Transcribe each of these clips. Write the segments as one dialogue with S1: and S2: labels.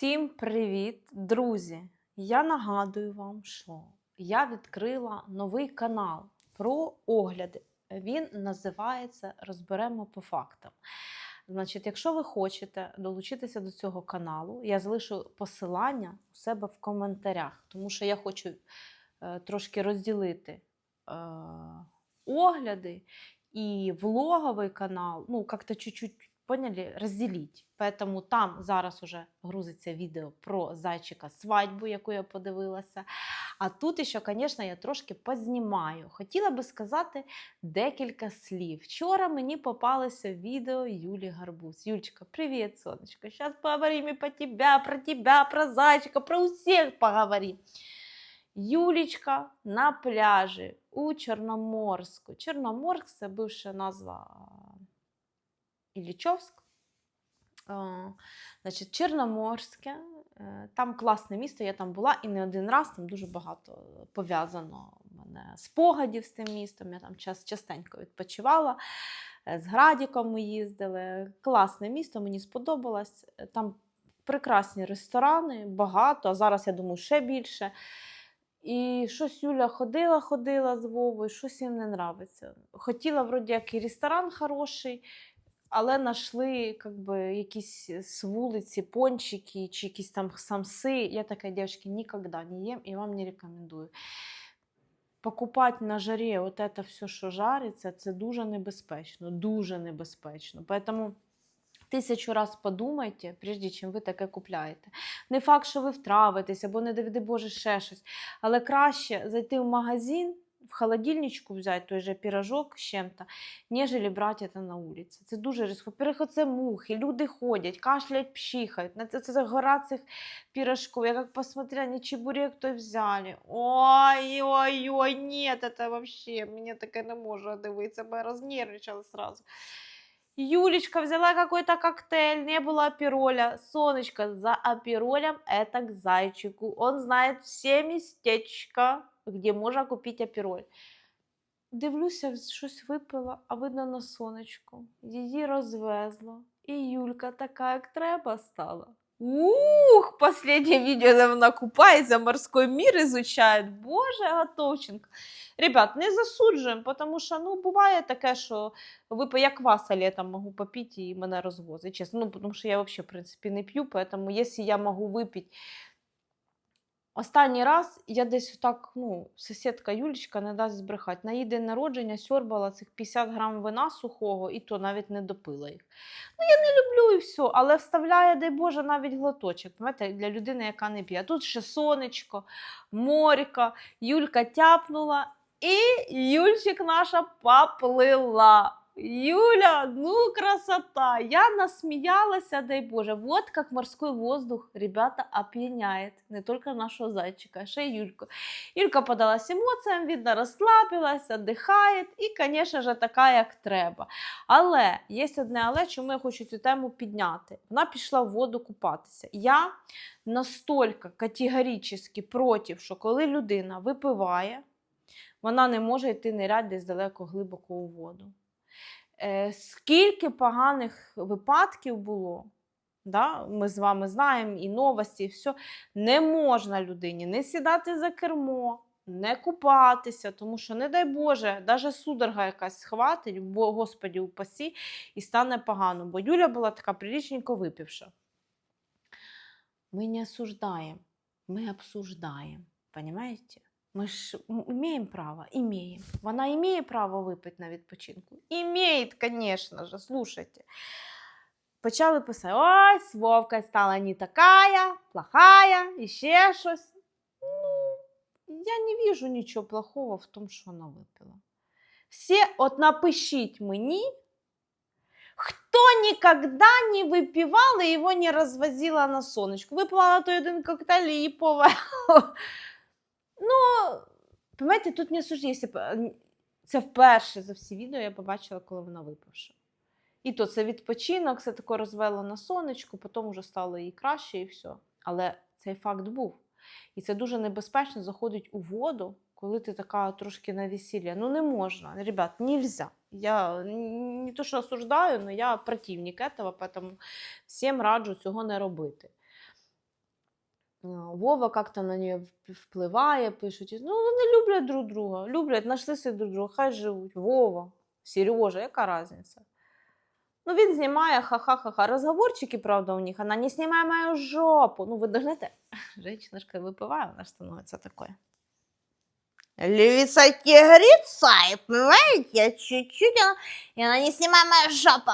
S1: Всім привіт, друзі! Я нагадую вам, що я відкрила новий канал про огляди. Він називається Розберемо по фактам. Значить, якщо ви хочете долучитися до цього каналу, я залишу посилання у себе в коментарях, тому що я хочу е, трошки розділити е, огляди і влоговий канал, ну, как-то чуть-чуть, поняли, разделить. Поэтому там зараз уже грузиться відео про зайчика свадьбу, яку я подивилася. А тут ще, звісно, я трошки познімаю. Хотіла би сказати декілька слів. Вчора мені попалося відео Юлі Гарбуз. Юлечка, привіт, сонечко. Зараз поговоримо про тебе, про тебе, про зайчика, про усіх поговоримо. Юлічка на пляжі у Чорноморську. Чорноморськ це бивша назва Іллічовськ. Е, Значить, Чорноморське, е, там класне місто, я там була і не один раз, там дуже багато пов'язано мене спогадів з тим містом. Я там час, частенько відпочивала. е, З Градіком ми їздили. Класне місто, мені сподобалось. Там прекрасні ресторани, багато, а зараз я думаю, ще більше. І щось Юля ходила, ходила з Вовою, щось їм не нравиться. Хотіла, вроді, як і ресторан хороший, але знайшли якісь з вулиці пончики чи якісь там самси. Я така, дівчатки, ніколи не їм і вам не рекомендую. Покупати на жарі от це все, що жариться, це дуже небезпечно, дуже небезпечно. Поэтому тисячу раз подумайте, прежде чим ви таке купляєте. Не факт, що ви втравитесь, або не доведи Боже ще щось. Але краще зайти в магазин, в холодильничку взяти той же пірожок з чим-то, ніж брати це на вулиці. Це дуже ризиково. Во-первых, це мухи, люди ходять, кашлять, пчихають. На Це, це, це гора цих пірожків. Я як посмотрела, не чебурек той взяли. Ой, ой, ой, нет, это вообще, мені таке не можу дивитися, бо я рознервничала сразу. Юлечка взяла какой-то коктейль, не было апероля. Сонечка, за аперолем это к зайчику. Он знает все местечка, Где можно купить апероль. Дивлюся, щось випила, а видно на сонечку. Її розвезло. І Юлька така, як треба, стала. Ух, последнее видео, де вона купається, морской мир изучает. Боже, Готовченко. Ребят, не засуджуємо, тому що ну, буває таке, що випа я кваса летом можу попити і мене розвозить, чесно. Ну, тому що я взагалі, в принципі, не п'ю, тому якщо я можу випити Останній раз я десь так, ну, сусідка Юлічка не дасть збрехати. На її день народження сьорбала цих 50 грам вина сухого, і то навіть не допила їх. Ну, я не люблю і все, але вставляє, дай Боже, навіть глоточок. Знаєте, для людини, яка не п'є. Тут ще сонечко, моріка, Юлька тяпнула, і Юльчик наша поплила. Юля, ну красота! Я насмеялась, дай Боже. Вот как морской воздух, ребята, опьяняет. Не только нашего зайчика, а ще й Юльку. Юлька подалась емоціям, видно, розслабилась, віддихає і, звісно ж, така, як треба. Але є одне але, чому я хочу цю тему підняти. Вона пішла в воду купатися. Я настільки категорично проти, що коли людина випиває, вона не може йти ниряти десь далеко глибоко у воду. Е, скільки поганих випадків було, да? ми з вами знаємо і новості, і все. Не можна людині не сідати за кермо, не купатися, тому що, не дай Боже, навіть судорога якась схватить, бо Господі упасі, і стане погано. Бо Юля була така прилічненько випивша. Ми не осуждаємо, ми обсуждаємо. Понимаете? Ми ж м- имеем право, имеем. Вона имеє право випити на відпочинку? Имеет, конечно же, слушайте. Почали писати, ось, Вовка стала не такая, плохая, і ще щось. Ну, я не вижу нічого плохого в тому, що вона випила. Всі, от напишіть мені, хто ніколи не випивав і його не розвозила на сонечку. Випила на той один коктейль і її повело. Ну, Понимаєте, тут не сужді, якщо б, е, це вперше за всі відео я побачила, коли вона випивша. І то це відпочинок, все таке розвело на сонечку, потім вже стало їй краще і все. Але цей факт був. І це дуже небезпечно заходить у воду, коли ти така трошки на весілля. Ну не можна, ребят, нельзя. Я не то, що осуждаю, але я противник этого, поэтому всім раджу цього не робити. Вова як-то на неї впливає, пишуть. Ну, вони люблять друг друга, люблять, знайшли собі друг друга, хай живуть. Вова, Сережа, яка різниця? Ну, він знімає ха-ха-ха-ха. Розговорчики, правда, у них. Вона не знімає мою жопу. Ну, ви знаєте, женщина ж коли випиває, вона становиться такою. Львица тигрица, и понимаете, чуть-чуть она, и не снимает моя жопа.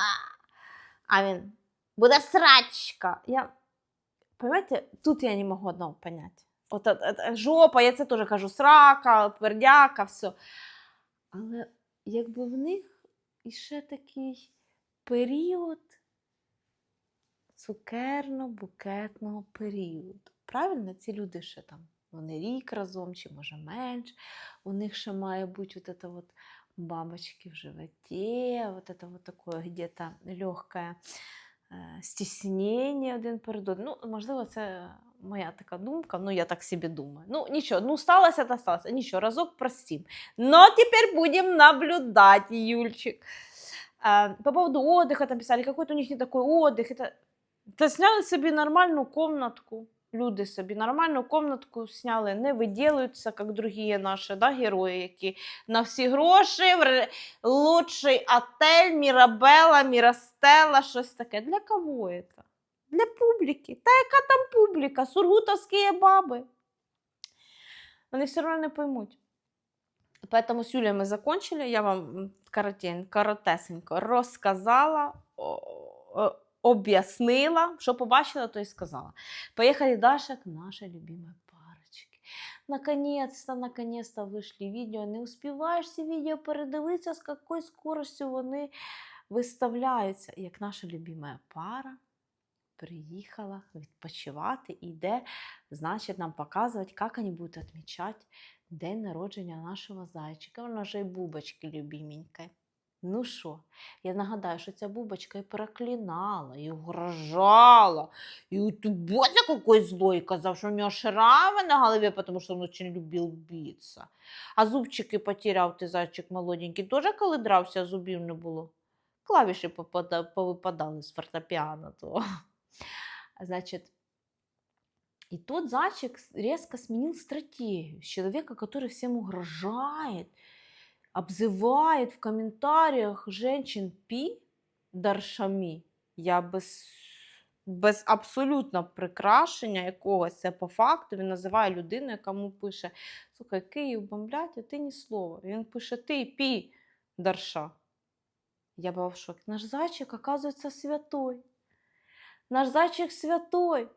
S1: А він, буде срачка. Я, понимаете, тут я не можу одного понять. От, от, от, жопа, я це теж кажу, срака, пердяка, все. Але якби в них іще такий період цукерно-букетного періоду. Правильно, ці люди ще там, вони рік разом, чи може менш. У них ще має бути вот это вот бабочки в животе, вот это вот такое где-то легкое е, стіснення один перед одним. Ну, можливо, це моя така думка, ну я так собі думаю. Ну, нічого, ну сталося, то сталося. Нічого, разок простим. Но теперь будем наблюдать, Юльчик. А, по поводу отдыха там писали, какой-то у них не такой отдых. Это... Та сняли собі нормальну комнатку. Люди собі нормальну комнатку сняли, не виділюються, як другі наші да, герої, які на всі гроші, лучший отель, Мірабела, Мірастела, щось таке. Для кого це? Для публіки. Та яка там публіка? Сургутовські баби. Вони все одно не поймуть. Поэтому с Юлей мы закончили. Я вам коротень, коротесенько розказала, об'яснила, що побачила, то і сказала. Поехали дальше к нашей любимой парочке. Наконец-то, наконец-то вийшли відео. Не успіваєш ці відео передивитися, з якою скоростю вони виставляються. Як наша любима пара приїхала відпочивати і йде, значить, нам показувати, як вони будуть відмічати день народження нашого зайчика. Вона же й бубочки любименька. Ну що, я нагадаю, що ця бубочка і проклинала, і угрожала, і у Батя какой злой казав, що у нього шрами на голові, тому що він дуже любив битися. А зубчики потеряв ти зайчик молоденький. Теж коли дрався, зубів не було. Клавіші повипадали з фортепіано. То. Значить, и тот зайчик резко сменил стратегию. С человека, который всем угрожает, обзывает в комментариях женщин пи, даршамі. Я без, без абсолютно прикрашення якогось, це по факту, він називає людину, яка йому пише: Слухай, Київ бомблять, а ти ні слова. Він пише: Ти пі, дарша. Я була в шокі. Наш зайчик, оказується, святой. Наш зайчик святой.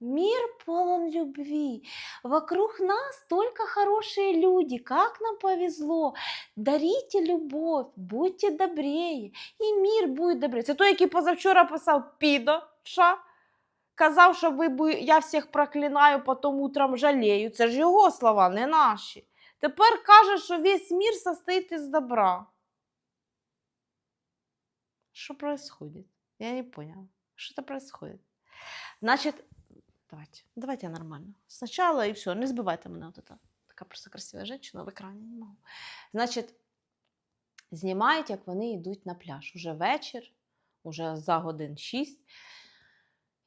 S1: Мир полон любви. Вокруг нас только хорошие люди. Как нам повезло. Дарите любовь, будьте добрее. І мир буде добрее. Це той, який позавчора писав підоша. Казав, що ви я всіх проклинаю, потім утром жалею. Це ж його слова, не наші. Тепер каже, що весь мир состоїть із добра. Что происходит? Я не поняла. Что-то происходит. Значит, давайте, давайте я нормально. Сначала и все, не сбивайте мене это. Така просто красива жінка в екрані не можу. Значить, знімають, як вони йдуть на пляж. Уже вечір, уже за годин 6.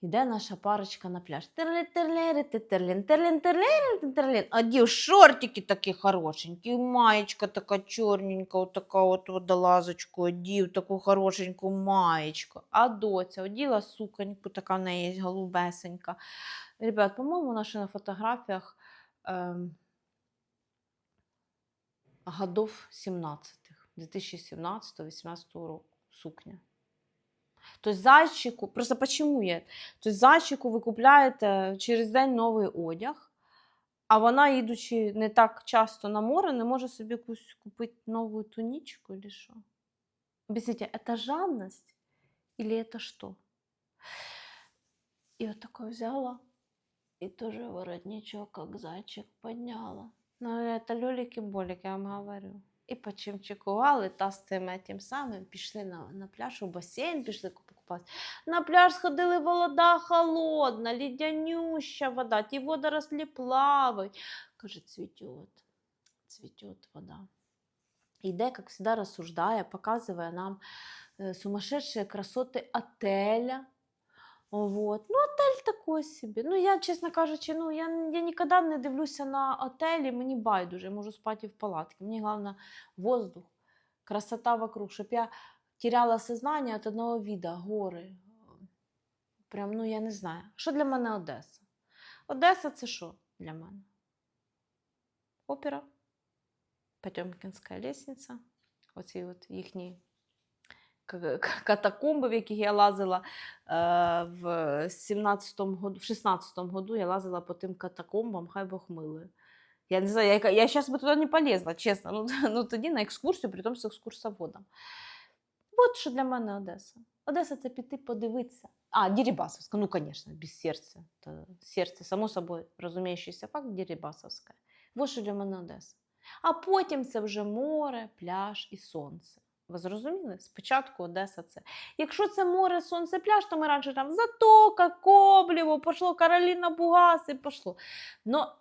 S1: Іде наша парочка на пляж. Терлі, терлері, терлін, терлін, терлері, терлін. Одів шортики такі хорошенькі, маєчка така чорненька, от така от водолазочку, одів таку хорошеньку маєчку. А доця оділа суконьку, така в неї є голубесенька. Ребят, по-моєму, ще на фотографіях ем, годов 17-х, 2017-18 року сукня. Тобто зайчику, просто почему є? Тобто зайчику ви купляєте через день новий одяг, а вона, їдучи не так часто на море, не може собі якусь купити нову тунічку чи що? Объясните, это жадность или это что? И вот такое взяла и тоже воротничок, как зайчик, подняла. Ну, это лёлики-болики, я вам говорю. І почимчикували та з цим тим самим пішли на, на пляж, у басейн пішли покупати. На пляж сходили, вода холодна, лідянюща вода, ті водорослі плавають. Каже, цвітет, цвітет вода. Іде, як завжди, розсуждає, показує нам е, сумасшедшие красоти отеля. Вот. Ну, отель такой собі. Ну, я, чесно кажучи, ну, я, я ніколи не дивлюся на отелі, мені байдуже, я можу спати в палатці. Мені головне воздух, красота вокруг, щоб я теряла сознання від одного вида, гори. Прям, ну, я не знаю. Що для мене Одеса? Одеса це що для мене? Опера, Потьомкінська лестниця, оці от їхні катакомби, в яких я лазила е, в 17-му году, в 16-му году я лазила по тим катакомбам, хай Бог милує. Я не знаю, я, я зараз би туди не полізла, чесно. Ну, ну тоді на екскурсію, при тому з екскурсоводом. От що для мене Одеса. Одеса це піти подивитися. А, Дерибасовська, ну, звісно, без серця. Та серце, само собою, розуміючийся факт, Дерибасовська. Вот що для мене Одеса. А потім це вже море, пляж і сонце. Ви зрозуміли? Спочатку Одеса це. Якщо це море, сонце, пляж, то ми раніше там Затока, Коблево, пошло Кароліна Бугас и пошло. Но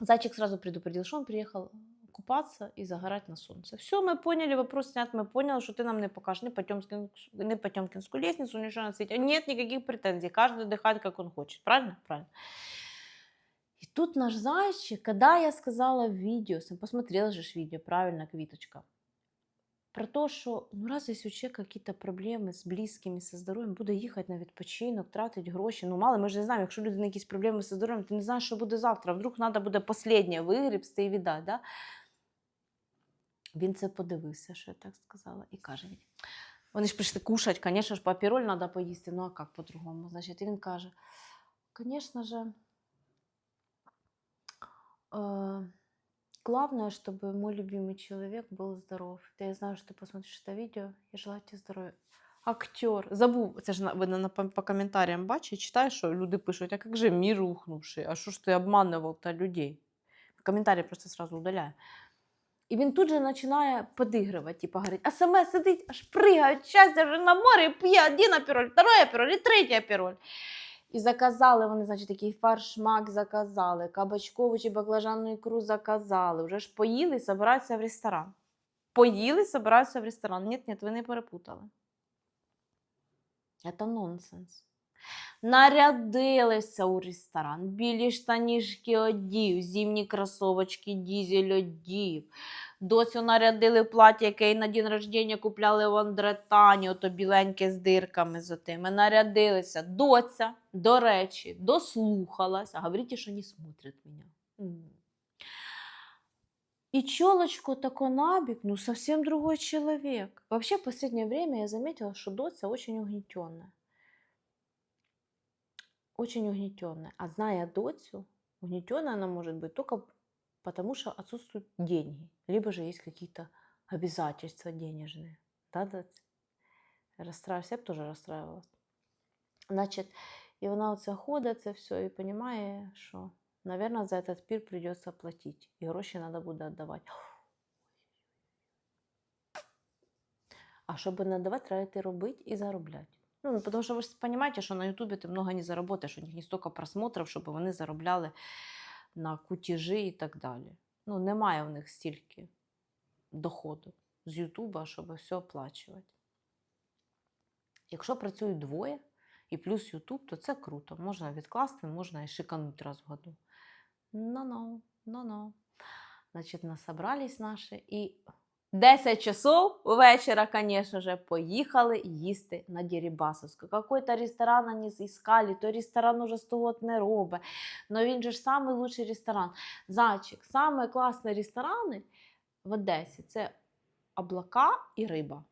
S1: Зайчик сразу предупредил, что он приехал купаться и загорать на солнце. Все, мы поняли, вопрос снят, мы поняли, что ты нам не покажешь ни, Потемкин, ни Потемкинскую лестницу, ничего на свете. Нет никаких претензий, каждый отдыхает, как он хочет. Правильно? Правильно. И тут наш зайчик, когда я сказала в видео, сам посмотрела же ж видео, правильно, Квиточка, про те, що ну раз якщо у человека якісь проблеми з близькими, зі здоров'ям, буде їхати на відпочинок, тратить гроші. Ну мало, ми ж не знаємо, якщо у людини якісь проблеми зі здоров'ям, ти не знаєш, що буде завтра. Вдруг треба буде останнє вигрібсти і віддати. Да? Він це подивився, що я так сказала, і каже: вони ж прийшли кушати, звісно ж, папіроль треба поїсти, ну а як по-другому? Значить, він каже: звісно ж, Главное, чтобы мой любимый человек был здоров. Да я знаю, что ты посмотришь это видео. Я желаю тебе здоров'я. Актер. Забув, це ж на- ви на, по, по коментарям бачите, читаєш, що люди пишуть, а як же мір рухнувший, а що ж ти обманував та людей? Коментарі просто сразу удаляю. І він тут же починає подигрувати, типу, говорить, а саме сидить, аж пригає, від щастя вже на морі, п'є один апероль, второй апероль і третій апероль. І заказали вони, значить, такий фаршмак заказали, кабачкову чи баклажанну ікру заказали. Вже ж поїли і збираються в ресторан. Поїли, збираються в ресторан. Ні, ні, ви не перепутали. Це нонсенс. Нарядилися у ресторан, білі штанішки одів, зимні кросовочки, дізель одів. Доцю нарядили плаття, яке на день рождення купляли в Андретані, ото біленьке з дирками з отими. Нарядилися. Доця, до речі, дослухалась. А говорите, що не смотрить мене. И челочку тако набег, ну совсем другой человек. Вообще в последнее время я заметила, что Доця очень угнетенная. Очень угнетенная. А зная Доцю, угнетенная она может быть только потому, что отсутствуют деньги. Либо же есть какие-то обязательства денежные. Да, Доця? Расстраиваюсь, я б тоже расстраивалась. Значит, і вона оце ходить, це все, і розуміє, що, мабуть, за этот пір придется платити. І гроші треба буде віддавати. А щоб не давати, треба йти робити і заробляти. Ну, ну, тому що ви ж розумієте, що на Ютубі ти много не заработаєш, у них не стільки просмотрів, щоб вони заробляли на кутежі і так далі. Ну, немає в них стільки доходу з Ютуба, щоб все оплачувати. Якщо працюють двоє і плюс Ютуб, то це круто. Можна відкласти, можна і шиканути раз в году. Ну-ну, ну-ну. Значить, насобрались наші і 10 часов вечора, конечно же, поїхали їсти на Дірібасовську. Какой-то ресторан они искали, той ресторан уже 100 год не робить. Но він же ж самий лучший ресторан. Зайчик, самі класні ресторани в Одесі це облака і риба.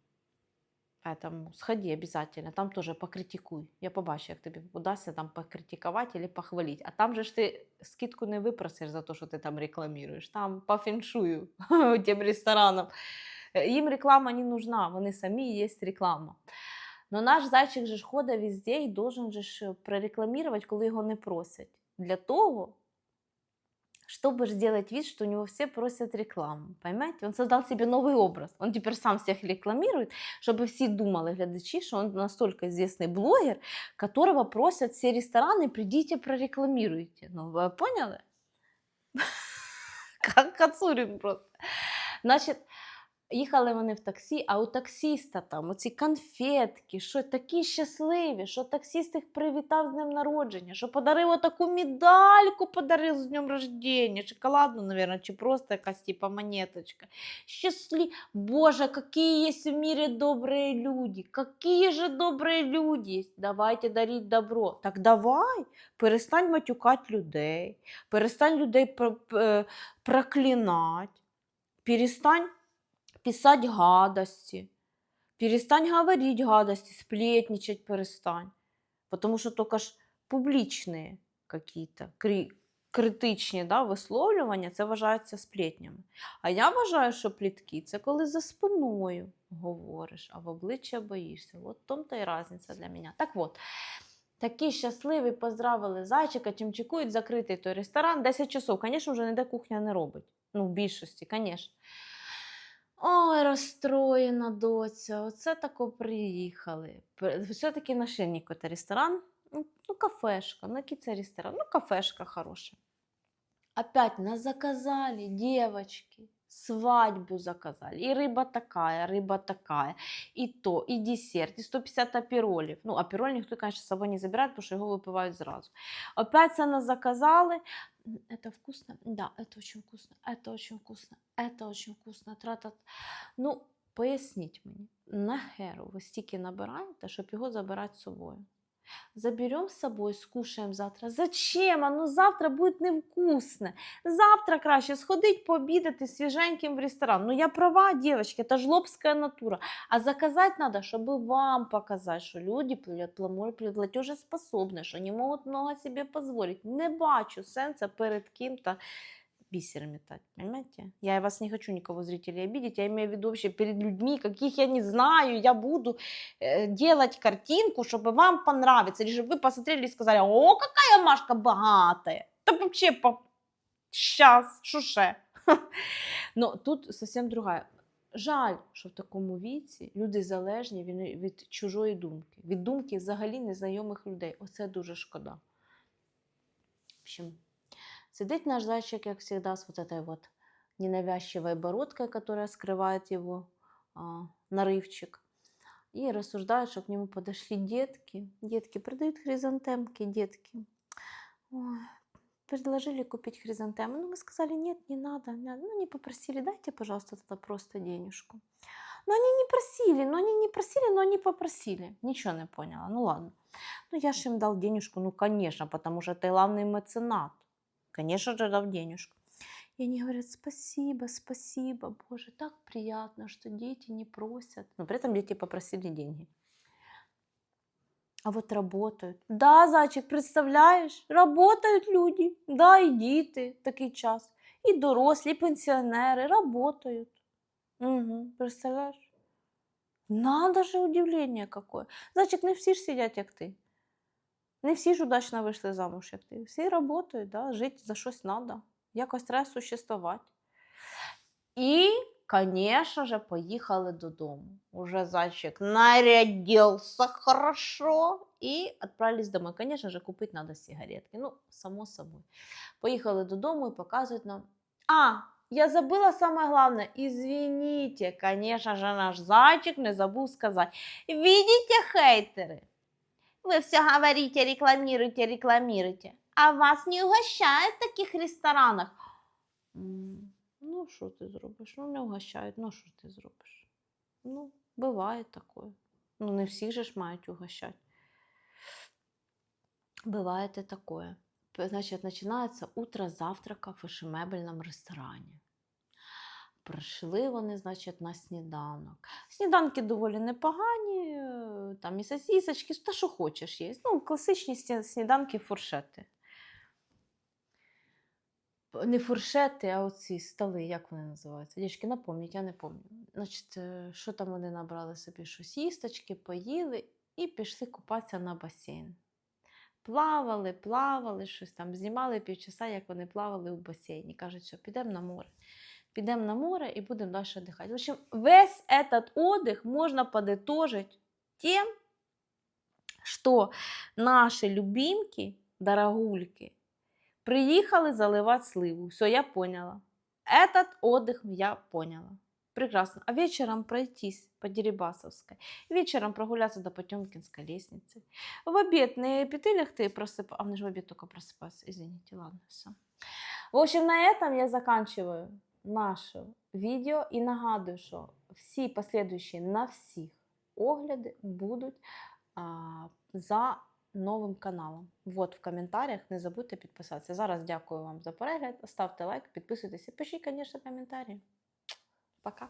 S1: Поэтому сходи обязательно, там тоже покритикуй. Я побачу, як тобі удасться там покритикувати або похвалити. А там же ж ти скидку не випросиш за те, що ти там рекламуєш. Там по феншую тим ресторанам. Їм реклама не нужна, вони самі є реклама. Но наш зайчик же ж ходить везде і должен же ж прорекламувати, коли його не просять. Для того, чтобы сделать вид, что у него все просят рекламу. Понимаете? Он создал себе новый образ. Он теперь сам всех рекламирует, чтобы все думали, глядачи, что он настолько известный блогер, которого просят все рестораны, придите, прорекламируйте. Ну, вы поняли? Как Кацурин просто. Значит, Їхали вони в таксі, а у таксіста там оці конфетки, що такі щасливі, що таксіст їх привітав з днем народження, що подарив отаку медальку, подарив з днем рождения, шоколадну, наверное, чи просто якась типа монеточка. Щаслі... Боже, какие есть в мире добрые люди, какие же добрые люди. Давайте дарить добро. Так давай, перестань матюкати людей, перестань людей про- п- проклинать, перестань писать гадости, перестань говорить гадости, сплетничать перестань. Потому что только ж публічні какие-то критичні да, висловлювання, це вважається сплетнями. А я вважаю, що плітки це коли за спиною говориш, а в обличчя боїшся. От в тому та й різниця для мене. Так от, такі щасливі поздравили зайчика, чим чекують закритий той ресторан. 10 часов, звісно, вже ніде кухня не робить. Ну, в більшості, звісно. Ой, розстроєна доця, оце тако приїхали. Все-таки нашли Нікота ресторан. Ну, ну, кафешка. Ну, який це ресторан? Ну, кафешка хороша. Опять нас заказали, девочки Свадьбу заказали. И рыба такая, рыба такая. И то, и десерт, и 150 аперолів. Ну, апероль ніхто, конечно, з собою не забирає, тому що його випивають зразу. Опять це нас заказали. М, Это вкусно? Да, это очень вкусно. Это очень вкусно. Это очень вкусно. Тра-та. Ну, поясніть мені, нахеру ви стільки набираєте, щоб його забирати з собою? Заберем с собой, скушаем завтра. Зачем? Оно завтра будет невкусне. Завтра краще сходить пообідати свіженьким в ресторан. Ну я права, девочки, это жлобская натура. А заказать надо, чтобы вам показать, что люди платежеспособны, что они могут много себе позволить. Не бачу сенса перед ким-то бисер метать, понимаете? Я вас не хочу никого зрителей обидеть, я имею в виду вообще перед людьми, каких я не знаю, я буду э, делать картинку, чтобы вам понравиться, или чтобы вы посмотрели и сказали, о, какая Машка богатая, да вообще по... сейчас, шуше. Но тут совсем другая. Жаль, що в такому віці люди залежні від, від чужої думки, від думки взагалі незнайомих людей. Оце дуже шкода. В общем, Сидит наш зайчик, как всегда, с вот этой вот ненавязчивой бородкой, которая скрывает его а, нарывчик. И рассуждает, что к нему подошли детки. Детки продают хризантемки, детки. Ой, предложили купить хризантемы. Ну, мы сказали, нет, не надо. не надо. Ну, они попросили, дайте, пожалуйста, тогда просто денежку. Но они не просили, но они не просили, но они попросили. Ничего не поняла. Ну, ладно. Ну, я же им дал денежку, ну, конечно, потому что ты главный меценат. Конечно же, дал денежку. И они говорят, спасибо, спасибо, Боже, так приятно, что дети не просят. Но при этом дети попросили деньги. А вот работают. Да, зайчик, представляєш, работають люди. Да, і діти в такий час. І дорослі, і пенсіонери работають. Угу, представляєш? Надо же удивление какое. Зайчик, не всі ж сидять, як ти. Не всі ж удачно вийшли замуж, як ти. Всі працюють, да? жити за щось треба. Якось треба существувати. І, звісно ж, поїхали додому. Уже зайчик нарядився хорошо і відправились домой. Звісно ж, купити треба сигаретки. Ну, само собою. Поїхали додому і показують нам. А, я забыла самое главное. Извините, конечно же, наш зайчик не забыл сказать. Видите, хейтеры? Вы все говорите, рекламируете, рекламируете. А вас не угощают в таких ресторанах. Ну, що ти зробиш? Ну, не угощають. Ну, що ти зробиш? Ну, буває таке. Ну, не всіх же ж мають угощати. Бывает и такое. Значит, начинается утро завтрака в фешенебельному ресторані. Прийшли вони, значить, на сніданок. Сніданки доволі непогані, там і сосісочки, та що хочеш є. Ну, класичні сні- сніданки фуршети. П- Не фуршети, а оці столи, як вони називаються? Дівчатки, напомніть, я не пам'ятаю. Значить, е, що там вони набрали собі щось їсточки, поїли і пішли купатися на басейн. Плавали, плавали, щось там знімали півчаса, як вони плавали в басейні. Кажуть, що підемо на море. Підемо на море і будемо далі віддихати. В общем, весь этот отдых можно подытожить тем, что наши любимки, дорогульки, приїхали заливати сливу. Все, я поняла. Этот отдых я поняла. Прекрасно. А вечером пройтись по Дерибасовской. Вечером прогуляться до Потемкинской лестницы. В обед не піти лягти и просыпаться. А мне же в обед только просыпаться. Извините, ладно, все. В общем, на этом я заканчиваю наше відео і нагадую, що всі последуючі на всіх огляди будуть а, за новим каналом. Вот в коментарях не забудьте підписатися. Зараз дякую вам за перегляд. Ставте лайк, підписуйтесь пишіть, звісно, коментарі. Пока.